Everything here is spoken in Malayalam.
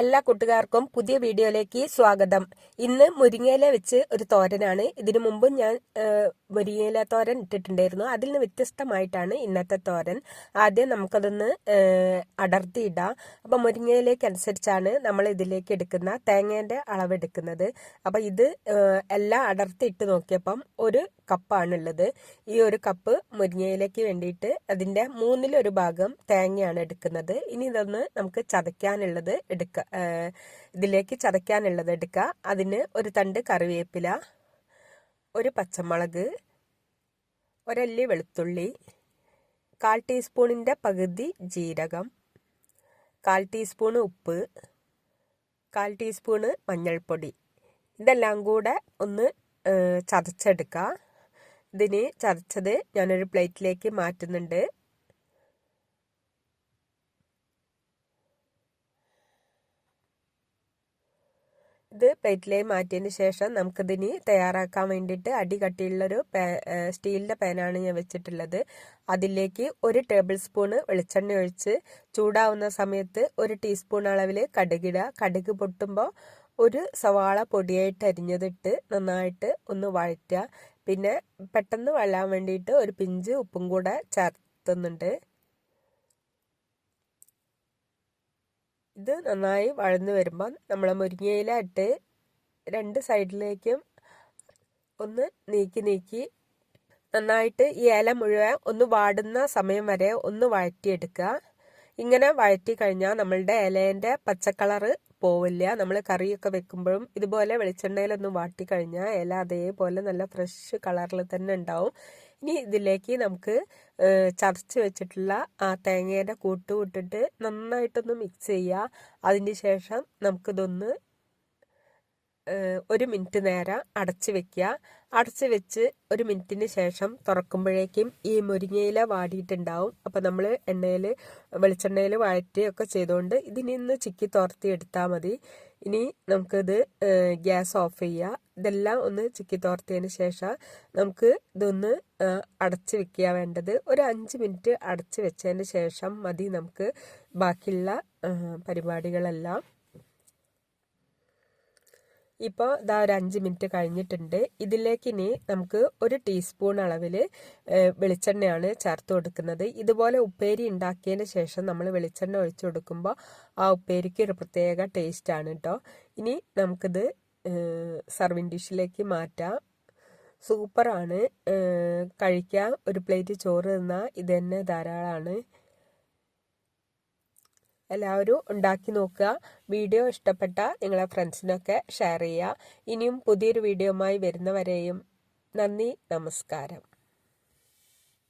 എല്ലാ കൂട്ടുകാർക്കും പുതിയ വീഡിയോയിലേക്ക് സ്വാഗതം. ഇന്ന് മുരിങ്ങയില വെച്ച് ഒരു തോരനാണ്. ഇതിനു മുമ്പ് ഞാൻ മുരിങ്ങയില തോരൻ ഇട്ടിട്ടുണ്ടായിരുന്നു. അതിൽ നിന്ന് വ്യത്യസ്തമായിട്ടാണ് ഇന്നത്തെ തോരൻ. ആദ്യം നമുക്കതൊന്ന് അടർത്തിയിടാം. അപ്പം മുരിങ്ങയിലേക്ക് അനുസരിച്ചാണ് നമ്മൾ ഇതിലേക്ക് എടുക്കുന്ന തേങ്ങേന്റെ അളവെടുക്കുന്നത്. അപ്പം ഇത് എല്ലാം അടർത്തി ഇട്ട് നോക്കിയപ്പം ഒരു കപ്പാണുള്ളത്. ഈ ഒരു കപ്പ് മുരിങ്ങയിലേക്ക് വേണ്ടിയിട്ട് അതിന്റെ മൂന്നിലൊരു ഭാഗം തേങ്ങയാണ് എടുക്കുന്നത്. ഇനി ഇതൊന്ന് നമുക്ക് ചതയ്ക്കാനുള്ളത് എടുക്കുക ഇതിലേക്ക് ചതയ്ക്കാനുള്ളത് എടുക്കുക. അതിന് ഒരു തണ്ട് കറിവേപ്പില ഒരു പച്ചമുളക് ഒരല്ലി വെളുത്തുള്ളി കാൽ ടീസ്പൂണിന്റെ പകുതി ജീരകം കാൽ ടീസ്പൂൺ ഉപ്പ് കാൽ ടീസ്പൂണ് മഞ്ഞൾപ്പൊടി. ഇതെല്ലാം കൂടെ ഒന്ന് ചതച്ചെടുക്കുക. ഇതിന് ചതച്ചത് ഞാനൊരു പ്ലേറ്റിലേക്ക് മാറ്റുന്നുണ്ട്. ഇത് പ്ലേറ്റിലേക്ക് മാറ്റിയതിന് ശേഷം നമുക്കിതിന് തയ്യാറാക്കാൻ വേണ്ടിയിട്ട് അടി കട്ടിയുള്ളൊരു സ്റ്റീലിന്റെ പാനാണ് ഞാൻ വെച്ചിട്ടുള്ളത്. അതിലേക്ക് ഒരു ടേബിൾ സ്പൂണ് വെളിച്ചെണ്ണ ഒഴിച്ച് ചൂടാവുന്ന സമയത്ത് ഒരു ടീസ്പൂൺ അളവിൽ കടുകിടുക. കടുക് പൊട്ടുമ്പോൾ ഒരു സവാള പൊടിയായിട്ട് അരിഞ്ഞതിട്ട് നന്നായിട്ട് ഒന്ന് വഴറ്റുക. പിന്നെ പെട്ടെന്ന് വഴാൻ വേണ്ടിയിട്ട് ഒരു പിഞ്ച് ഉപ്പും കൂടെ ചേർത്തുന്നുണ്ട്. ഇത് നന്നായി വഴന്നു വരുമ്പം നമ്മൾ മുരിങ്ങയില ഇട്ട് രണ്ട് സൈഡിലേക്കും ഒന്ന് നീക്കി നീക്കി നന്നായിട്ട് ഈ ഇല മുഴുവൻ ഒന്ന് വാടുന്ന സമയം വരെ ഒന്ന് വഴറ്റിയെടുക്കുക. ഇങ്ങനെ വഴറ്റി കഴിഞ്ഞാൽ നമ്മളുടെ ഇലേന്റെ പച്ചക്കളറ് പോവില്ല. നമ്മൾ കറിയൊക്കെ വെക്കുമ്പോഴും ഇതുപോലെ വെളിച്ചെണ്ണയിലൊന്നും വാട്ടി കഴിഞ്ഞാൽ ഇല അതേപോലെ നല്ല ഫ്രഷ് കളറിൽ തന്നെ ഉണ്ടാവും. ഇനി ഇതിലേക്ക് നമുക്ക് ചതച്ച് വെച്ചിട്ടുള്ള ആ തേങ്ങേന്റെ കൂട്ട് വിട്ടിട്ട് നന്നായിട്ടൊന്ന് മിക്സ് ചെയ്യുക അതിന് ശേഷം നമുക്കിതൊന്ന് ഒരു മിനിറ്റ് നേരം അടച്ചു വെക്കുക. അടച്ച് വെച്ച് ഒരു മിനിറ്റിന് ശേഷം തുറക്കുമ്പോഴേക്കും ഈ മുരിങ്ങയില വാടിയിട്ടുണ്ടാവും. അപ്പോൾ നമ്മൾ എണ്ണയിൽ വെളിച്ചെണ്ണയിൽ വഴറ്റുകയൊക്കെ ചെയ്തുകൊണ്ട് ഇതിനിന്ന് ചിക്കി തോർത്തി എടുത്താൽ മതി. ഇനി നമുക്കിത് ഗ്യാസ് ഓഫ് ചെയ്യുക. ഇതെല്ലാം ഒന്ന് ചിക്കി തോർത്തിയതിന് ശേഷം നമുക്ക് ഇതൊന്ന് അടച്ച് വെക്കുക വേണ്ടത്. ഒരു അഞ്ച് മിനിറ്റ് അടച്ച് വെച്ചതിന് ശേഷം മതി നമുക്ക് ബാക്കിയുള്ള പരിപാടികളെല്ലാം. ഇപ്പോൾ ഇതാ ഒരു അഞ്ച് മിനിറ്റ് കഴിഞ്ഞിട്ടുണ്ട്. ഇതിലേക്ക് ഇനി നമുക്ക് ഒരു ടീസ്പൂൺ അളവിൽ വെളിച്ചെണ്ണയാണ് ചേർത്ത് കൊടുക്കുന്നത്. ഇതുപോലെ ഉപ്പേരി ഉണ്ടാക്കിയതിന് ശേഷം നമ്മൾ വെളിച്ചെണ്ണ ഒഴിച്ചു കൊടുക്കുമ്പോൾ ആ ഉപ്പേരിക്ക് ഒരു പ്രത്യേക ടേസ്റ്റ് ആണ് കേട്ടോ ഇനി നമുക്കിത് സർവിങ് ഡിഷിലേക്ക് മാറ്റാം. സൂപ്പറാണ്. കഴിക്കാം. ഒരു പ്ലേറ്റ് ചോറ് തിന്നാൽ ഇത് തന്നെ ധാരാളമാണ് എല്ലാവരും ഉണ്ടാക്കി നോക്കുക. വീഡിയോ ഇഷ്ടപ്പെട്ട നിങ്ങളെ ഫ്രണ്ട്സിനൊക്കെ ഷെയർ ചെയ്യുക. ഇനിയും പുതിയൊരു വീഡിയോയുമായി വരുന്നവരെയും നന്ദി നമസ്കാരം.